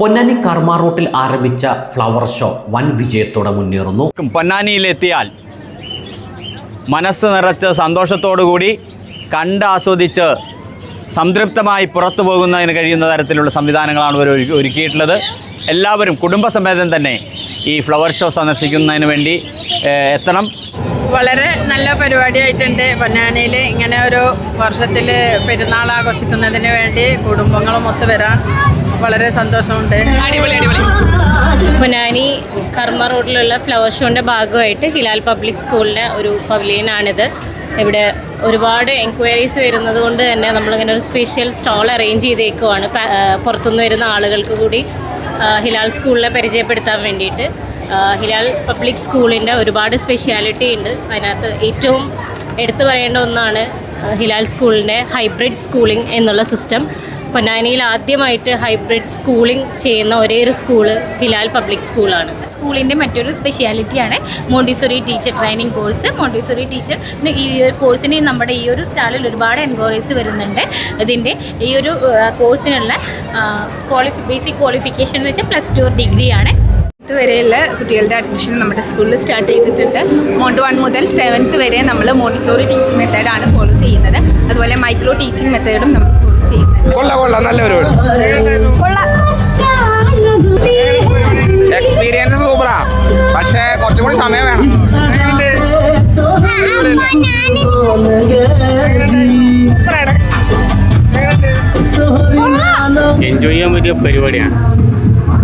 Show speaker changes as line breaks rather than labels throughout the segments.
പൊന്നാനി കർമ്മ റോട്ടിൽ ആരംഭിച്ച ഫ്ലവർ ഷോ വൻ വിജയത്തോടെ മുന്നേറുന്നു.
പൊന്നാനിയിലെത്തിയാൽ മനസ്സ് നിറച്ച് സന്തോഷത്തോടുകൂടി കണ്ടാസ്വദിച്ച് സംതൃപ്തമായി പുറത്തു പോകുന്നതിന് കഴിയുന്ന തരത്തിലുള്ള സംവിധാനങ്ങളാണ് ഇവർ ഒരുക്കിയിട്ടുള്ളത്. എല്ലാവരും കുടുംബസമേതം തന്നെ ഈ ഫ്ലവർ ഷോ സന്ദർശിക്കുന്നതിന് വേണ്ടി എത്തണം.
വളരെ നല്ല പരിപാടിയായിട്ടുണ്ട്. പൊന്നാനിയിൽ ഇങ്ങനെ ഒരു വർഷത്തിൽ പെരുന്നാൾ ആഘോഷിക്കുന്നതിന് വേണ്ടി കുടുംബങ്ങളും ഒത്തു വരാൻ വളരെ സന്തോഷമുണ്ട്. അടിപൊളി അടിപൊളി.
പൊന്നാനി കർമ്മ റോഡിലുള്ള ഫ്ലവർ ഷോന്റെ ഭാഗമായിട്ട് ഹിലാൽ പബ്ലിക് സ്കൂളിന്റെ ഒരു പവലിയനാണിത് ഇവിടെ ഒരുപാട് എൻക്വയറീസ് വരുന്നത് കൊണ്ട് തന്നെ നമ്മളിങ്ങനെ ഒരു സ്പെഷ്യൽ സ്റ്റോൾ അറേഞ്ച് ചെയ്തേക്കുവാണ്. പുറത്തുനിന്ന് വരുന്ന ആളുകൾക്ക് കൂടി ഹിലാൽ സ്കൂളിനെ പരിചയപ്പെടുത്താൻ വേണ്ടിയിട്ട്. ഹിലാൽ പബ്ലിക് സ്കൂളിന്റെ ഒരുപാട് സ്പെഷ്യാലിറ്റി ഉണ്ട്. അതിനകത്ത് ഏറ്റവും എടുത്തു പറയേണ്ട ഒന്നാണ് ഹിലാൽ സ്കൂളിന്റെ ഹൈബ്രിഡ് സ്കൂളിംഗ് എന്നുള്ള സിസ്റ്റം പൊന്നാനിയിൽ ആദ്യമായിട്ട് ഹൈബ്രിഡ് സ്കൂളിംഗ് ചെയ്യുന്ന ഒരേ ഒരു സ്കൂൾ ഹിലാൽ പബ്ലിക് സ്കൂളാണ്.
സ്കൂളിന്റെ മറ്റൊരു സ്പെഷ്യാലിറ്റിയാണ് Montessori teacher training course Montessori teacher ഈ ഒരു കോഴ്സിന് നമ്മുടെ ഈ ഒരു സ്റ്റാളിൽ ഒരുപാട് എൻക്വയറീസ് വരുന്നുണ്ട്. ഇതിന്റെ ഈ ഒരു കോഴ്സിനുള്ള ക്വാളിഫി ബേസിക് ക്വാളിഫിക്കേഷൻ എന്ന് വെച്ചാൽ പ്ലസ് ടു ഡിഗ്രിയാണ്.
പത്ത് വരെയുള്ള കുട്ടികളുടെ അഡ്മിഷൻ നമ്മുടെ സ്കൂളിൽ സ്റ്റാർട്ട് ചെയ്തിട്ടുണ്ട്. മോണ്ട് വൺ മുതൽ സെവൻത്ത് വരെ നമ്മൾ മോണ്ടിസോറി ടീച്ചിങ് മെത്തേഡാണ് ഫോളോ ചെയ്യുന്നത്. അതുപോലെ മൈക്രോ ടീച്ചിങ് മെത്തേഡും നമ്മൾ കൊള്ള
കൊള്ളാം കൊള്ളാം നല്ല പരിപാടി. എക്സ്പീരിയൻസ് സൂപ്പറാ പക്ഷേ കുറച്ചും കൂടി സമയം വേണം.
എൻജോയ് ചെയ്യാൻ പറ്റിയ പരിപാടിയാണ്.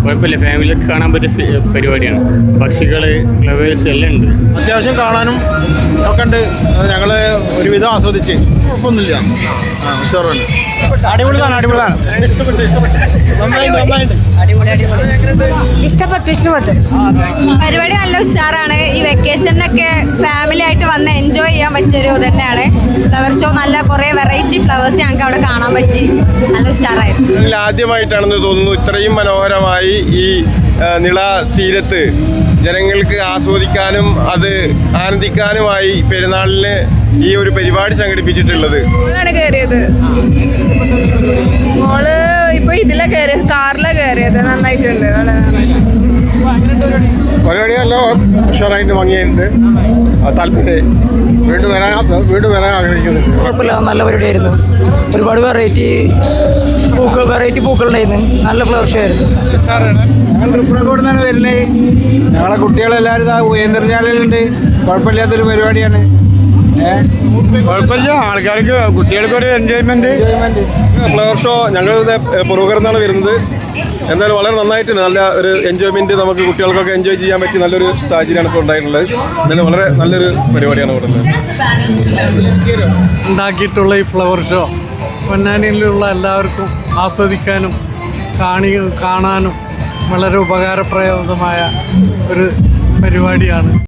കുഴപ്പമില്ല. ഫാമിലിക്ക് കാണാൻ പറ്റിയ പരിപാടിയാണ്. പക്ഷികൾ ഫ്ലവേഴ്സ് എല്ലാം ഉണ്ട്.
അത്യാവശ്യം കാണാനും ഒക്കെ ഉണ്ട്. ഞങ്ങൾ ഒരുവിധം ആസ്വദിച്ച്. കുഴപ്പമൊന്നുമില്ല. ആ ഉഷാറാണ്.
അടിപൊളിയാണ് അടിപൊളിയാണ്.
ഇഷ്ടപ്പെട്ടു ഇഷ്ടപ്പെട്ടു. പരിപാടി നല്ല ഉഷാറാണ്. ഈ വെക്കേഷനൊക്കെ ഫാമിലി ആയിട്ട് വന്ന് എൻജോയ് ചെയ്യാൻ പറ്റിയൊരു തന്നെയാണ്. ഫ്ലവർ ഷോ നല്ല കുറേ വെറൈറ്റി ഫ്ലവേഴ്സ് ഞങ്ങൾക്ക് അവിടെ കാണാൻ പറ്റി. നല്ല ഉഷാറായിരുന്നു.
ആദ്യമായിട്ടാണെന്ന് തോന്നുന്നു. ഇത്രയും മനോഹരമായി ഈ ആ, നിള തീരത്ത് ജനങ്ങൾക്ക് ആസ്വദിക്കാനും അത് ആനന്ദിക്കാനുമായി പെരുന്നാളിന് ഈ ഒരു പരിപാടി സംഘടിപ്പിച്ചിട്ടുള്ളത്.
കയറിയത് മോൾ ഇപ്പൊ ഇതിലെ കയറിയത് കാറിലെ കയറിയത് നന്നായിട്ടുണ്ട്.
പരിപാടി നല്ല ഉഷാറായിട്ട് ഭംഗിയായിട്ടുണ്ട്. താല്പര്യം വീണ്ടും വരാൻ വീണ്ടും വരാൻ ആഗ്രഹിക്കുന്നു
കുഴപ്പമില്ല നല്ല പരിപാടിയായിരുന്നു ഒരുപാട് വെറൈറ്റി പൂക്കൾ വെറൈറ്റി പൂക്കളുണ്ടായിരുന്നു നല്ല ഫ്ലവർ ഷോ ആയിരുന്നു.
ഞങ്ങൾ നിന്നാണ് വരുന്നത് ഞങ്ങളെ കുട്ടികളെല്ലാവരും ഇതാ ഉയർന്നിറഞ്ഞാലുണ്ട്. കുഴപ്പമില്ലാത്തൊരു പരിപാടിയാണ്.
കുഴപ്പമില്ല. ആൾക്കാർക്ക് കുട്ടികൾക്ക് ഒരു എൻജോയ്മെന്റ് ഫ്ലവർ ഷോ ഞങ്ങൾ പുറകർന്നാണ് വരുന്നത്. എന്തായാലും വളരെ നന്നായിട്ട് നല്ല ഒരു എൻജോയ്മെന്റ് നമുക്ക് കുട്ടികൾക്കൊക്കെ എൻജോയ് ചെയ്യാൻ പറ്റി നല്ലൊരു സാഹചര്യമാണ് ഇപ്പോൾ ഉണ്ടായിട്ടുള്ളത്. എന്തായാലും വളരെ നല്ലൊരു പരിപാടിയാണ് ഇവിടെ
ഉണ്ടാക്കിയിട്ടുള്ള ഈ ഫ്ലവർ ഷോ പൊന്നാനിയിലുള്ള എല്ലാവർക്കും ആസ്വദിക്കാനും കാണി കാണാനും വളരെ ഉപകാരപ്രദമായ ഒരു പരിപാടിയാണ്.